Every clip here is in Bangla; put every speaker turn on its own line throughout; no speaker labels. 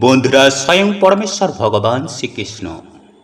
বন্ধুরা, স্বয়ং পরমেশ্বর ভগবান শ্রীকৃষ্ণ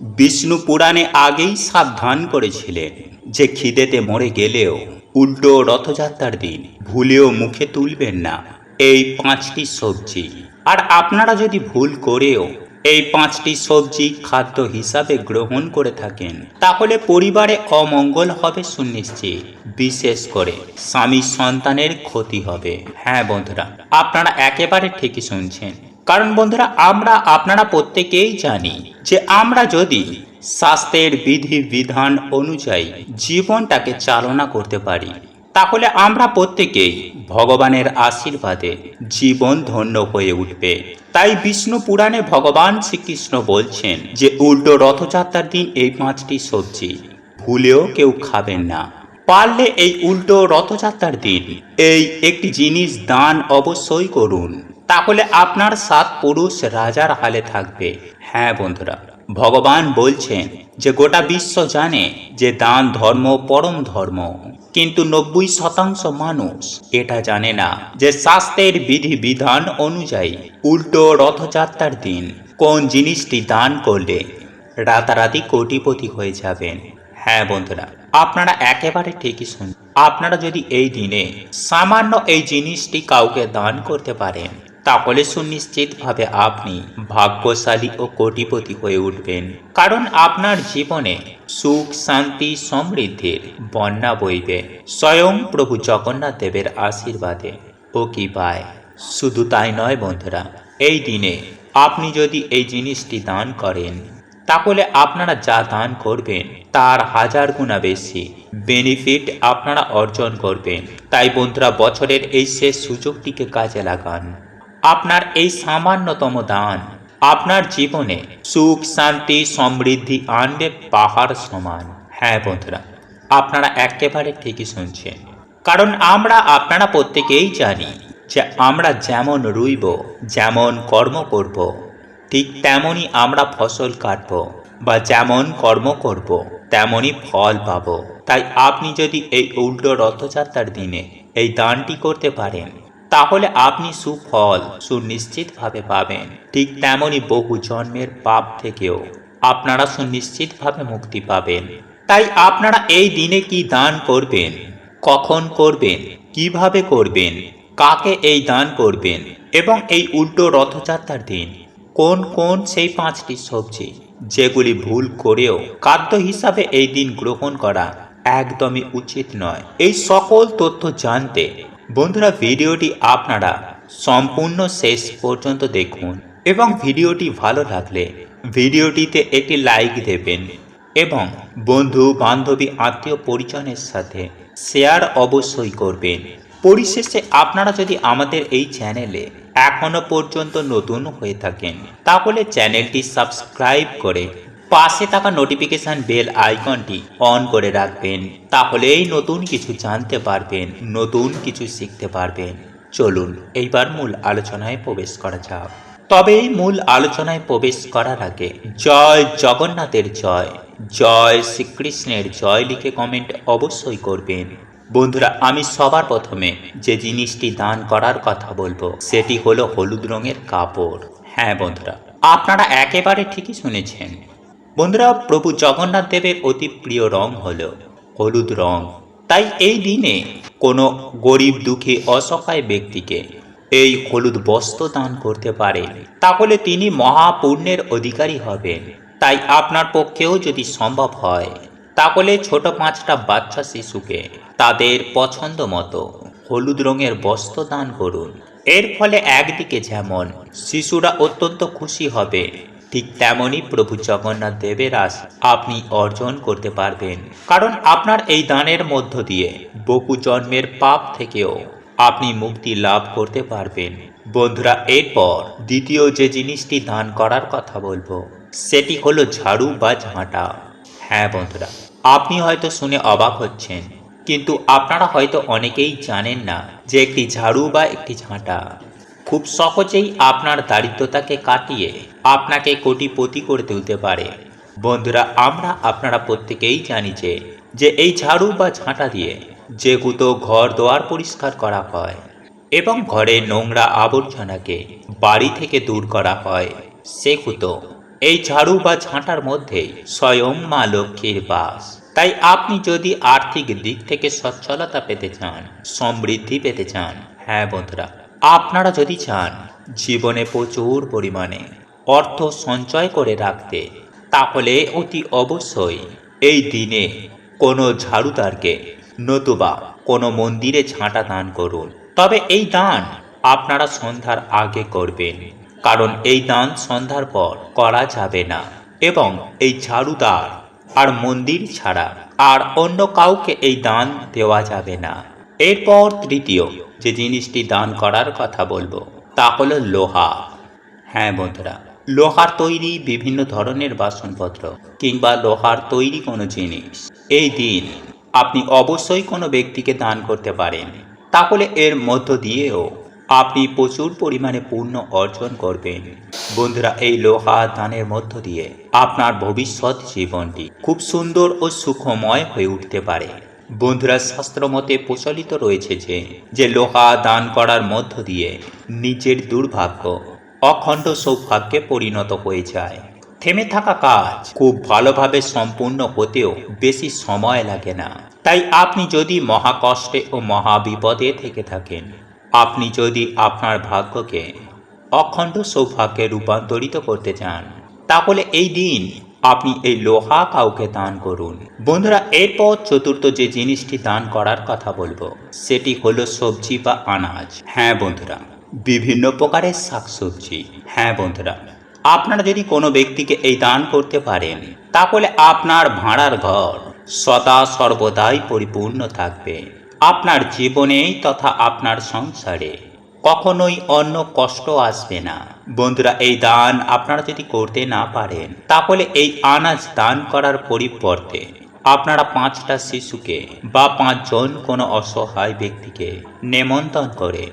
বিষ্ণু পুরাণে আগেই সাবধান করেছিলেন যে খিদেতে মরে গেলেও উল্টো রথযাত্রার দিন ভুলেও মুখে তুলবেন না। এই পাঁচটি সবজি। আর আপনারা যদি ভুল করেও এই পাঁচটি সবজি খাদ্য হিসাবে গ্রহণ করে থাকেন, তাহলে পরিবারে অমঙ্গল হবে সুনিশ্চিত। বিশেষ করে স্বামী সন্তানের ক্ষতি হবে। হ্যাঁ বন্ধুরা, আপনারা একেবারে ঠিকই শুনছেন। কারণ বন্ধুরা, আমরা, আপনারা প্রত্যেকেই জানি যে আমরা যদি স্বাস্থ্যের বিধি বিধান অনুযায়ী জীবনটাকে চালনা করতে পারি, তাহলে আমরা প্রত্যেকেই ভগবানের আশীর্বাদে জীবন ধন্য হয়ে উঠবে। তাই বিষ্ণু পুরাণে ভগবান শ্রীকৃষ্ণ বলছেন যে, উল্টো রথযাত্রার দিন এই পাঁচটি সবজি ভুলেও কেউ খাবেন না। পারলে এই উল্টো রথযাত্রার দিন এই একটি জিনিস দান অবশ্যই করুন। তাহলে আপনার সাত পুরুষ রাজার হালে থাকবে। হ্যাঁ বন্ধুরা, ভগবান বলছেন যে গোটা বিশ্ব জানে যে দান ধর্ম পরম ধর্ম। কিন্তু নব্বই শতাংশ মানুষ এটা জানে না যে শাস্ত্রের বিধি বিধান অনুযায়ী উল্টো রথযাত্রার দিন কোন জিনিসটি দান করলে রাতারাতি কোটিপতি হয়ে যাবেন। হ্যাঁ বন্ধুরা, আপনারা একেবারে ঠিকই শুন আপনারা যদি এই দিনে সামান্য এই জিনিসটি কাউকে দান করতে পারেন তাহলে সুনিশ্চিতভাবে আপনি ভাগ্যশালী ও কোটিপতি হয়ে উঠবেন। কারণ আপনার জীবনে সুখ, শান্তি, সমৃদ্ধির বন্যা বইবে। স্বয়ং প্রভু জগন্নাথ দেবের আশীর্বাদে ও কি পায়? শুধু তাই নয় বন্ধুরা, এই দিনে আপনি যদি এই জিনিসটি দান করেন, তাহলে আপনারা যা দান করবেন, তার হাজার গুণা বেশি বেনিফিট আপনারা অর্জন করবেন। তাই বন্ধুরা, বছরের এই শেষ সুযোগটিকে কাজে লাগান। আপনার এই সামান্যতম দান, আপনার জীবনে সুখ, শান্তি, সমৃদ্ধি আনবে পাহাড় সমান। হ্যাঁ বন্ধুরা, আপনারা একেবারে ঠিকই শুনছেন। কারণ আমরা, আপনারা প্রত্যেকেই জানি যে আমরা যেমন রুইব, যেমন কর্ম করব, ঠিক তেমনই আমরা ফসল কাটব বা যেমন কর্ম করব, তেমনই ফল পাব। তাই আপনি যদি এই উল্টো রথযাত্রার দিনে এই দানটি করতে পারেন তাহলে আপনি সুফল সুনিশ্চিতভাবে পাবেন। ঠিক তেমনই বহু জন্মের পাপ থেকেও আপনারা সুনিশ্চিতভাবে মুক্তি পাবেন। তাই আপনারা এই দিনে কি দান করবেন? কখন করবেন? কীভাবে করবেন? কাকে এই দান করবেন? এবং এই উল্টো রথযাত্রার দিন কোন কোন সেই পাঁচটি সবজি যেগুলি ভুল করেও খাদ্য হিসাবে এই দিন গ্রহণ করা একদমই উচিত নয়। এই সকল তথ্য জানতে বন্ধুরা, ভিডিওটি আপনারা সম্পূর্ণ শেষ পর্যন্ত দেখুন এবং ভিডিওটি ভালো লাগলে ভিডিওটিতে একটি লাইক দেবেন এবং বন্ধু, বান্ধবী, আত্মীয় পরিজনের সাথে শেয়ার অবশ্যই করবেন। পরিশেষে আপনারা যদি আমাদের এই চ্যানেলে এখনও পর্যন্ত নতুন হয়ে থাকেন, তাহলে চ্যানেলটি সাবস্ক্রাইব করে পাশে থাকা নোটিফিকেশন বেল আইকনটি অন করে রাখবেন, তাহলেই নতুন কিছু জানতে পারবেন, নতুন কিছু শিখতে পারবেন। চলুন, এইবার মূল আলোচনায় প্রবেশ করা যাক। তবে মূল আলোচনায় প্রবেশ করার আগে জয় জগন্নাথের জয় জয় শ্রীকৃষ্ণের জয় লিখে কমেন্ট অবশ্যই করবেন। বন্ধুরা, আমি সবার প্রথমে যে জিনিসটি দান করার কথা বলব, সেটি হলো হলুদ রঙের কাপড়। হ্যাঁ বন্ধুরা, আপনারা একেবারে ঠিকই শুনেছেন বন্ধুরা, প্রভু জগন্নাথ দেবের অতি প্রিয় রং হলো হলুদ রং। তাই এই দিনে কোনো গরিব দুঃখী অসহায় ব্যক্তিকে এই হলুদ বস্ত্র দান করতে পারে। তাহলে তিনি মহাপুণ্যের অধিকারী হবেন। তাই আপনার পক্ষেও যদি সম্ভব হয়, তাহলে ছোট পাঁচটা বাচ্চা শিশুকে তাদের পছন্দ মতো হলুদ রঙের বস্ত্র দান করুন। এর ফলে একদিকে যেমন শিশুরা অত্যন্ত খুশি হবে ঠিক তেমনই প্রভু জগন্নাথ দেবের আস আপনি অর্জন করতে পারবেন। কারণ আপনার এই দানের মধ্য দিয়ে বহু জন্মের পাপ থেকেও আপনি মুক্তি লাভ করতে পারবেন। বন্ধুরা, এরপর দ্বিতীয় যে জিনিসটি দান করার কথা বলব, সেটি হলো ঝাড়ু বা ঝাঁটা। হ্যাঁ বন্ধুরা, আপনি হয়তো শুনে অবাক হচ্ছেন, কিন্তু আপনারা হয়তো অনেকেই জানেন না যে একটি ঝাড়ু বা একটি ঝাঁটা খুব সহজেই আপনার দারিদ্রতাকে কাটিয়ে আপনাকে কোটিপতি করে তুলতে পারে। বন্ধুরা, আমরা আপনারা প্রত্যেকেই জানি যে যে এই ঝাড়ু বা ঝাঁটা দিয়ে যেগুলো ঘর দোয়ার পরিষ্কার করা হয় এবং ঘরে নোংরা আবর্জনাকে বাড়ি থেকে দূর করা হয় সেকুতো এই ঝাড়ু বা ঝাঁটার মধ্যে স্বয়ং মা লক্ষ্মীর বাস। তাই আপনি যদি আর্থিক দিক থেকে সচ্ছলতা পেতে চান, সমৃদ্ধি পেতে চান হ্যাঁ বন্ধুরা আপনারা যদি চান জীবনে প্রচুর পরিমাণে অর্থ সঞ্চয় করে রাখতে, তাহলে অতি অবশ্যই এই দিনে কোনো ঝাড়ুদারকে নতুবা কোনো মন্দিরে ঝাঁটা দান করুন। তবে এই দান আপনারা সন্ধ্যার আগে করবেন, কারণ এই দান সন্ধ্যার পর করা যাবে না এবং এই ঝাড়ুদার আর মন্দির ছাড়া আর অন্য কাউকে এই দান দেওয়া যাবে না। এরপর তৃতীয় যে জিনিসটি দান করার কথা বলব, তা হলো লোহা। হ্যাঁ বন্ধুরা, লোহার তৈরি বিভিন্ন ধরনের বাসনপত্র কিংবা লোহার তৈরি কোনো জিনিস। এই দিন আপনি অবশ্যই কোনো ব্যক্তিকে দান করতে পারেন। তাহলে এর মধ্য দিয়েও আপনি প্রচুর পরিমাণে পুণ্য অর্জন করবেন। বন্ধুরা, এই লোহা দানের মধ্য দিয়ে আপনার ভবিষ্যৎ জীবনটি খুব সুন্দর ও সুখময় হয়ে উঠতে পারে। বন্ধুরা, শাস্ত্র মতে প্রচলিত রয়েছে যে যে লোহা দান করার মধ্য দিয়ে নিজের দুর্ভাগ্য, অখণ্ড সৌভাগ্যে পরিণত হয়ে যায়। থেমে থাকা কাজ খুব ভালোভাবে সম্পূর্ণ হতেও বেশি সময় লাগে না। তাই আপনি যদি মহাকষ্টে ও মহাবিপদে থেকে থাকেন, আপনি যদি আপনার ভাগ্যকে অখণ্ড সৌভাগ্যে রূপান্তরিত করতে চান, তাহলে এই দিন আপনি এই লোহা কাউকে দান করুন। বন্ধুরা, এরপর চতুর্থ যে জিনিসটি দান করার কথা বলব, সেটি হলো সবজি বা আনাজ। হ্যাঁ বন্ধুরা, বিভিন্ন প্রকারের শাকসবজি। হ্যাঁ বন্ধুরা, আপনারা যদি কোনো ব্যক্তিকে এই দান করতে পারেন, তাহলে আপনার ভাড়ার ঘর সদা সর্বদাই পরিপূর্ণ থাকবে। আপনার জীবনেই তথা আপনার সংসারে। কখনোই অন্য কষ্ট আসবে না। বন্ধুরা, এই দান আপনারা যদি করতে না পারেন, তাহলে এই আনাজ দান করার পরিবর্তে আপনারা পাঁচটা শিশুকে বা পাঁচজন কোনো অসহায় ব্যক্তিকে নেমন্তণ করে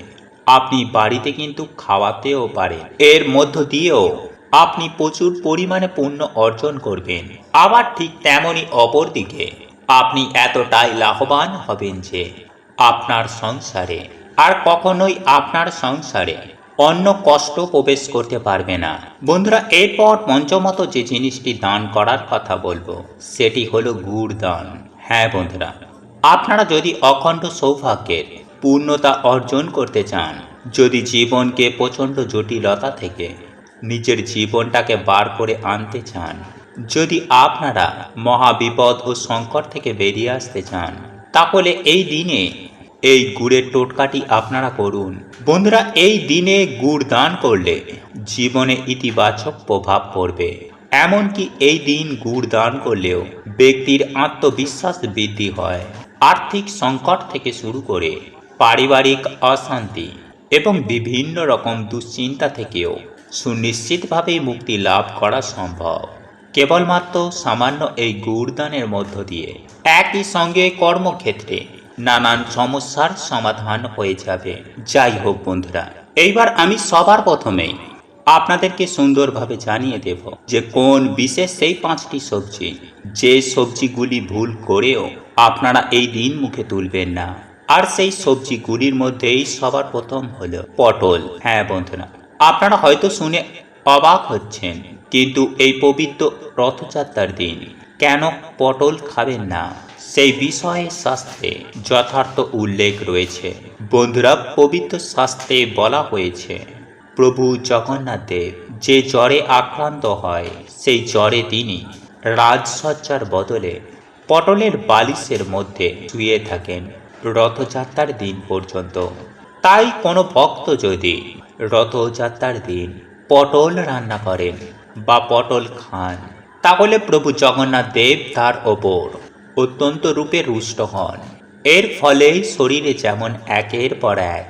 আপনি বাড়িতে কিন্তু খাওয়াতেও পারেন। এর মধ্য দিয়েও আপনি প্রচুর পরিমাণে পুণ্য অর্জন করবেন। আবার ঠিক তেমনই অপরদিকে আপনি এতটাই লাভবান হবেন যে আপনার সংসারে আর কখনোই আপনার সংসারে অন্য কষ্ট প্রবেশ করতে পারবে না। বন্ধুরা, এরপর পঞ্চমত যে জিনিসটি দান করার কথা বলব, সেটি হলো গুড় দান হ্যাঁ বন্ধুরা, আপনারা যদি অখণ্ড সৌভাগ্যের পূর্ণতা অর্জন করতে চান, যদি জীবনকে প্রচণ্ড জটিলতা থেকে নিজের জীবনটাকে বার করে আনতে চান, যদি আপনারা মহাবিপদ ও সংকট থেকে বেরিয়ে আসতে চান, তাহলে এই দিনে এই গুড়ের টোটকাটি আপনারা করুন। বন্ধুরা, এই দিনে গুড় দান করলে জীবনে ইতিবাচক প্রভাব পড়বে। এমনকি এই দিন গুড় দান করলেও ব্যক্তির আত্মবিশ্বাস বৃদ্ধি হয়। আর্থিক সংকট থেকে শুরু করে পারিবারিক অশান্তি এবং বিভিন্ন রকম দুশ্চিন্তা থেকেও সুনিশ্চিতভাবেই মুক্তি লাভ করা সম্ভব। কেবলমাত্র সামান্য এই গুড়দানের মধ্য দিয়ে একই সঙ্গে কর্মক্ষেত্রে নানান সমস্যার সমাধান হয়ে যাবে। যাই হোক বন্ধুরা, এইবার আমি সবার প্রথমেই আপনাদেরকে সুন্দরভাবে জানিয়ে দেব যে কোন বিশেষ সেই পাঁচটি সবজি, যে সবজিগুলি ভুল করেও আপনারা এই দিন মুখে তুলবেন না। আর সেই সবজিগুলির মধ্যেই সবার প্রথম হলো পটল। হ্যাঁ বন্ধুরা, আপনারা হয়তো শুনে অবাক হচ্ছেন, কিন্তু এই পবিত্র রথযাত্রার দিন কেন পটল খাবেন না? সেই বিষয়ে শাস্ত্রে যথার্থ উল্লেখ রয়েছে। বন্ধুরা, পবিত্র শাস্ত্রে বলা হয়েছে, প্রভু জগন্নাথ দেব, যে জ্বরে আক্রান্ত হয়, সেই জ্বরে তিনি রাজসজ্জার বদলে পটলের বালিশের মধ্যে শুয়ে থাকেন রথযাত্রার দিন পর্যন্ত। তাই কোনো ভক্ত যদি রথযাত্রার দিন পটল রান্না করেন বা পটল খান, তাহলে প্রভু জগন্নাথ দেব তার ওপর অত্যন্ত রূপে রুষ্ট হন। এর ফলে শরীরে যেমন একের পর এক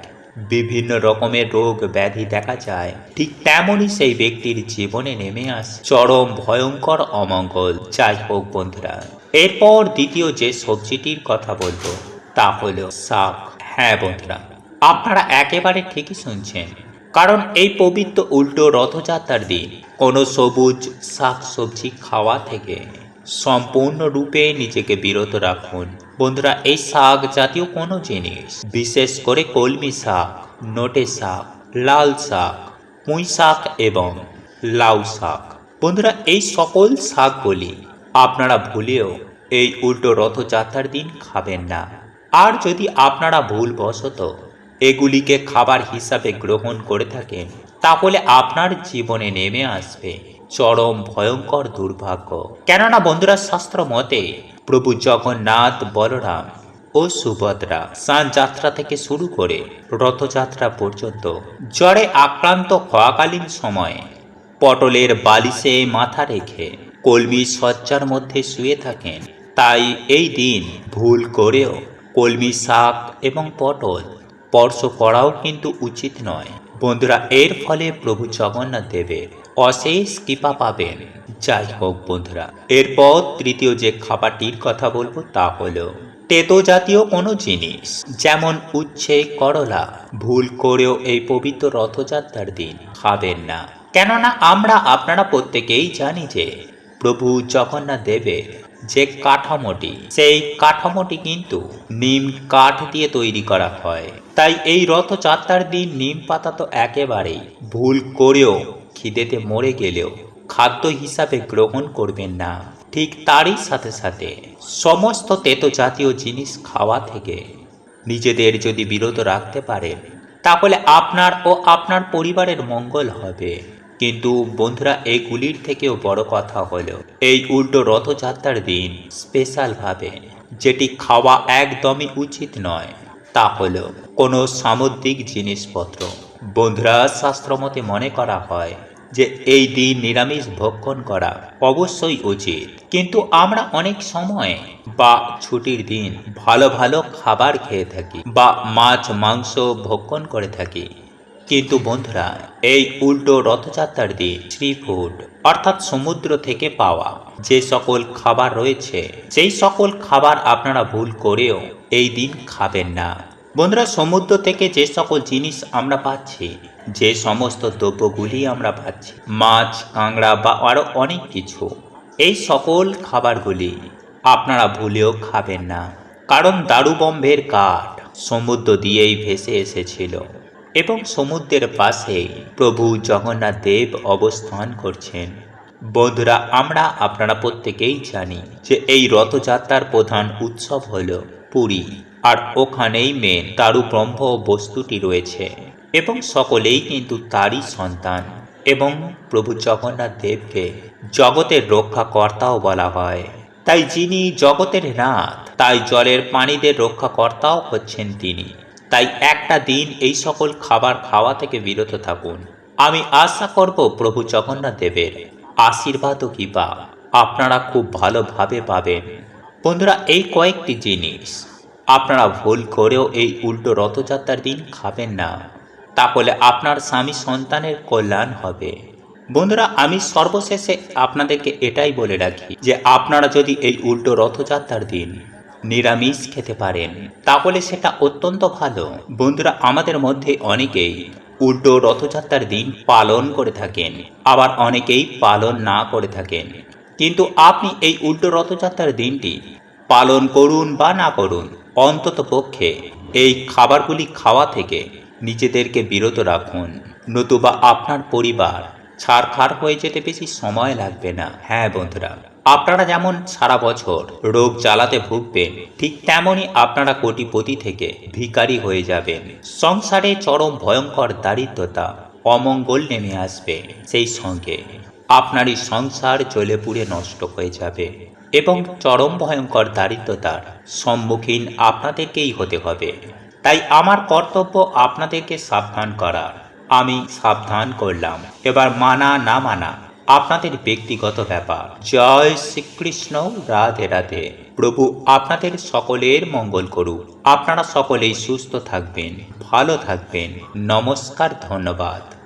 বিভিন্ন রকমের রোগ ব্যাধি দেখা যায়, ঠিক তেমনই সেই ব্যক্তির জীবনে নেমে আসে চরম ভয়ঙ্কর অমঙ্গল। যাই হোক বন্ধুরা, এরপর দ্বিতীয় যে সবজিটির কথা বলব, তা হলো শাক। হ্যাঁ বন্ধুরা, আপনারা একেবারে ঠিকই শুনছেন, কারণ এই পবিত্র উল্টো রথযাত্রার দিন কোনো সবুজ শাক সবজি খাওয়া থেকে সম্পূর্ণরূপে নিজেকে বিরত রাখুন। বন্ধুরা, এই শাক জাতীয় কোনো জিনিস, বিশেষ করে কলমি শাক, নোটে শাক, লাল শাক, পুঁই শাক এবং লাউ শাক। বন্ধুরা, এই সকল শাকগুলি আপনারা ভুলেও এই উল্টো রথযাত্রার দিন খাবেন না। আর যদি আপনারা ভুলবশত এগুলিকে খাবার হিসাবে গ্রহণ করে থাকেন, তাহলে আপনার জীবনে নেমে আসবে চরম ভয়ঙ্কর দুর্ভাগ্য। কেননা বন্ধুরা শাস্ত্র মতে প্রভু জগন্নাথ বলরাম ও সুভদ্রা স্নান যাত্রা থেকে শুরু করে রথযাত্রা পর্যন্ত জ্বরে আক্রান্ত হওয়াকালীন সময়ে পটলের বালিশে মাথা রেখে কলমি সজ্জার মধ্যে শুয়ে থাকেন। তাই এই দিন ভুল করেও কলমি শাক এবং পটল স্পর্শ করাও কিন্তু উচিত নয়। বন্ধুরা এর ফলে প্রভু জগন্নাথ দেবের অশেষ কৃপা পাবেন। যাই হোক বন্ধুরা, এরপর তৃতীয় যে খাবারটির কথা বলব তা হলো তেতো জাতীয় কোনো জিনিস, যেমন উচ্ছে, করলা। ভুল করেও এই পবিত্র রথযাত্রার দিন খাবেন না। কেননা আমরা, আপনারা প্রত্যেকেই জানি যে প্রভু জগন্নাথ দেবের যে কাঠামোটি, সেই কাঠামোটি কিন্তু নিম কাঠ দিয়ে তৈরি করা হয়। তাই এই রথযাত্রার দিন নিম পাতা তো একেবারেই ভুল করেও খিদেতে মরে গেলেও খাদ্য হিসাবে গ্রহণ করবেন না। ঠিক তারই সাথে সাথে সমস্ত তেতো জাতীয় জিনিস খাওয়া থেকে নিজেদের যদি বিরত রাখতে পারেন, তাহলে আপনার ও আপনার পরিবারের মঙ্গল হবে। কিন্তু বন্ধুরা এইগুলির থেকেও বড় কথা হলো, এই উল্টো রথযাত্রার দিন স্পেশালভাবে যেটি খাওয়া একদমই উচিত নয়, তা হলো কোনো সামুদ্রিক জিনিসপত্র। বন্ধুরা, শাস্ত্রমতে মনে করা হয় যে এই দিন নিরামিষ ভক্ষণ করা অবশ্যই উচিত। কিন্তু আমরা অনেক সময় বা ছুটির দিন ভালো ভালো খাবার খেয়ে থাকি বা মাছ, মাংস ভক্ষণ করে থাকি। কিন্তু বন্ধুরা, এই উল্টো রথযাত্রার দিন সি ফুড অর্থাৎ সমুদ্র থেকে পাওয়া যে সকল খাবার রয়েছে, সেই সকল খাবার আপনারা ভুল করেও এই দিন খাবেন না। বন্ধুরা, সমুদ্র থেকে যে সকল জিনিস আমরা পাচ্ছি, যে সমস্ত দ্রব্যগুলি আমরা পাচ্ছি, মাছ, কাঁকড়া বা আরও অনেক কিছু, এই সকল খাবারগুলি আপনারা ভুলেও খাবেন না। কারণ দারুবম্বের কাঠ সমুদ্র দিয়েই ভেসে এসেছিল এবং সমুদ্রের পাশে প্রভু জগন্নাথ দেব অবস্থান করছেন। বন্ধুরা, আমরা আপনারা প্রত্যেকেই জানি যে এই রথযাত্রার প্রধান উৎসব হল পুরী। আর ওখানেই মেন দারু ব্রহ্ম বস্তুটি রয়েছে। এবং সকলেই কিন্তু তারই সন্তান। এবং প্রভু জগন্নাথ দেবকে জগতের রক্ষাকর্তাও বলা হয়। তাই যিনি জগতের নাথ, তাই জলের পানিদের রক্ষাকর্তাও হচ্ছেন তিনি। তাই একটা দিন এই সকল খাবার খাওয়া থেকে বিরত থাকুন। আমি আশা করব প্রভু জগন্নাথ দেবের আশীর্বাদ ও আপনারা খুব ভালোভাবে পাবেন। বন্ধুরা, এই কয়েকটি জিনিস আপনারা ভুল করেও এই উল্টো রথযাত্রার দিন খাবেন না। তাহলে আপনার স্বামী সন্তানের কল্যাণ হবে। বন্ধুরা, আমি সর্বশেষে আপনাদেরকে এটাই বলে রাখি যে আপনারা যদি এই উল্টো রথযাত্রার দিন নিরামিষ খেতে পারেন, তাহলে সেটা অত্যন্ত ভালো। বন্ধুরা, আমাদের মধ্যে অনেকেই উল্টো রথযাত্রার দিন পালন করে থাকেন, আবার অনেকেই পালন না করে থাকেন। কিন্তু আপনি এই উল্টো রথযাত্রার দিনটি পালন করুন বা না করুন অন্তত পক্ষে এই খাবারগুলি খাওয়া থেকে নিজেদেরকে বিরত রাখুন। নতুবা আপনার পরিবার ছাড়খাড় হয়ে যেতে বেশি সময় লাগবে না। হ্যাঁ বন্ধুরা, আপনারা যেমন সারা বছর রোগ জ্বালাতে ভুগবেন, ঠিক তেমনই আপনারা কোটিপতি থেকে ভিখারি হয়ে যাবেন। সংসারে চরম ভয়ঙ্কর দারিদ্রতা অমঙ্গল নেমে আসবে। সেই সঙ্গে আপনারই সংসার জ্বলে পুড়ে নষ্ট হয়ে যাবে। এবং চরম ভয়ঙ্কর দারিদ্রতার সম্মুখীন আপনাদেরকেই হতে হবে। তাই আমার কর্তব্য আপনাদেরকে সাবধান করা। আমি সাবধান করলাম। এবার মানা না মানা আপনাদের ব্যক্তিগত ব্যাপার। জয় শ্রীকৃষ্ণ, রাধে রাধে। প্রভু আপনাদের সকলের মঙ্গল করুক। আপনারা সকলেই সুস্থ থাকবেন, ভালো থাকবেন। নমস্কার, ধন্যবাদ।